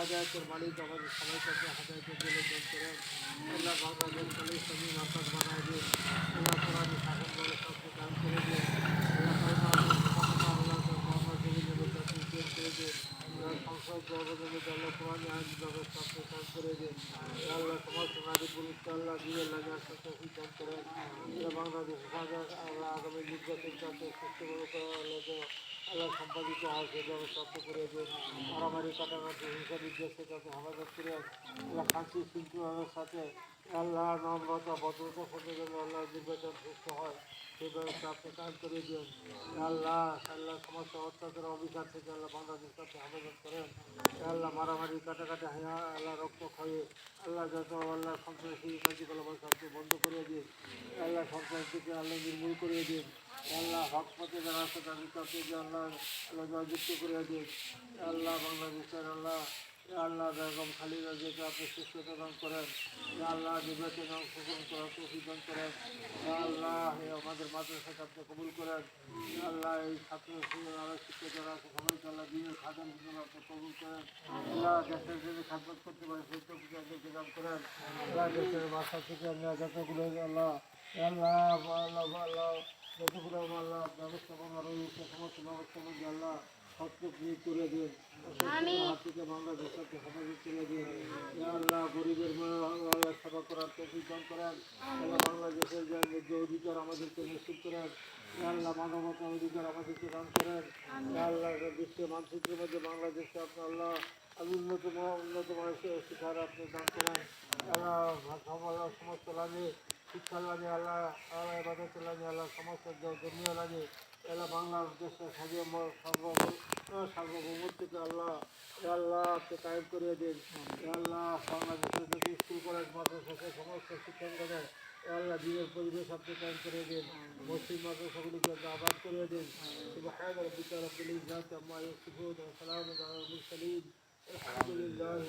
জামিয়া ও আদায়তের মালিক আমাদের সবাইকে হাদায়তের দিলে দান করেন আল্লাহ বাংলাদেশ কালী ইসলামী মার্কাজ বানায় দিন আল্লাহ কোরআন শাসন করে কাছে দান করে দিন সংসদ জগতের আল্লাহ কোরআন আইন করে দিয়ে আগামী আল্লাহ সম্পাদিত হয় সে ব্যবস্থা করে দিন মারামারি কাটাকাটি হিংসা বিদ্বেষে যাতে হেফাজত করে আল্লাহ শান্তি শৃঙ্খলার সাথে আল্লাহ নম্রতা ভদ্রতার সাথে যেন আল্লাহ নির্বাচন সুস্থ হয়। ব্যবস্থা আপনি কাজ করে দিন আল্লাহ আল্লাহ সমস্ত অত্যাচার অভিশাপ থেকে আল্লাহ বাংলাদেশ কাছে হেফাজত করেন। আল্লাহ মারামারি, কাটাকাটি, হায়া, আল্লাহ রক্ত খাইয়ে আল্লাহ যত আল্লাহ সন্ত্রাসী, কার্যকলাপ আছে বন্ধ করে দিন আল্লাহ সন্ত্রাসীকে আল্লাহ নির্মূল করে দিন আল্লাহ হক পথে যারা আছে তাদেরকে আপনি যে আল্লাহ আল্লাহ জয়যুক্ত করে দিন আল্লাহ বাংলাদেশের আল্লাহ আল্লাহ বেগম খালিদা যেটা আপনি সুস্থতা দান করেন। আল্লাহ নির্বাচনে অংশগ্রহণ করার তৌফিক করেন। আল্লাহ আমাদের মাদ্রাসাকে আপনি কবুল করেন। আল্লাহ এই ছাত্র শিক্ষক যারা আছে, সবাইকে আল্লাহ দিনের খাদান আপনি কবুল করেন। আল্লাহ দেশের জন্য খাদমত করতে পারে, সেই তৌফিক আমাদেরকে দান করেন। আল্লাহ দেশের বাসা থেকে আল্লাহ। যতগুলো আল্লাহ আল্লাহ আল্লাহ আল্লাহ। যতগুলো আল্লাহ ব্যবস্থাপনা সমস্ত ব্যবস্থাপনা আল্লাহ হস্তক্রিয় করে দিন হাত থেকে বাংলাদেশকে হেফাজত করে দিন সেবা করার তৌফিক দান করেন বাংলাদেশের যে আমাদেরকে নিশ্চিত করেন ইয়া মানবতার অধিকার আমাদেরকে দান করেন ইয়া আল্লাহ মানচিত্রের মধ্যে বাংলাদেশকে আপনি আল্লাহ আমি উন্নতম উন্নতম শিক্ষার আপনি দান করেন সমস্ত লাগে শিক্ষা লাগে আল্লাহ আল্লাহ এবাদত লাগে আল্লাহ সমস্ত জমিও লাগে আল্লাহ বাংলাদেশের সার্ব সার্বভৌমত্বকে আল্লাহ এ আল্লাহ আপনি কায়েম করে দিন। আল্লাহ বাংলাদেশের যত স্কুল, কলেজ, মাদ্রাসাকে সমস্ত শিক্ষকগণের এ আল্লাহ দিনের পরিবেশ আপনি কায়েম করে দিন। মুসলিম মাদ্রাসাগুলিকে আবাদ করে দিন। সুবহান রাব্বিকা রাব্বিল ইজ্জাতি আম্মা ইয়াসিফুন ওয়া সালামুন আলাল মুরসালিন। আলহামদুলিল্লাহি